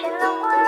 神的话。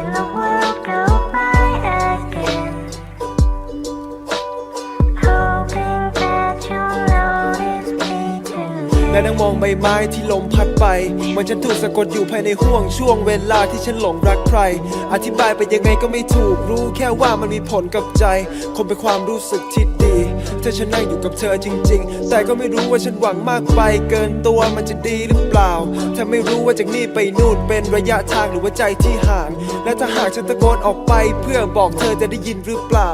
watching the world go by again. Hoping that you'll notice me too. และนั่งมองใบไม้ที่ลมพัดไปเหมือนฉันถูกสะกดอยู่ภายในห่วงช่วงเวลาที่ฉันหลงรักใคร อธิบายไปยังไงก็ไม่ถูกรู้แค่ว่ามันมีผลกับใจ คงเป็นความรู้สึกที่ดี ถ้าฉันนั่งอยู่กับเธอจริง ๆ แต่ก็ไม่รู้ว่าฉันหวังมากไปเกินตัวมันจะดีหรือเปล่า ถ้าไม่รู้ว่าจากนี่ไปนู่นเป็นระยะทางหรือว่าใจที่ห่าง และถ้าหากฉันตะโกนออกไปเพื่อบอกเธอจะได้ยินหรือเปล่า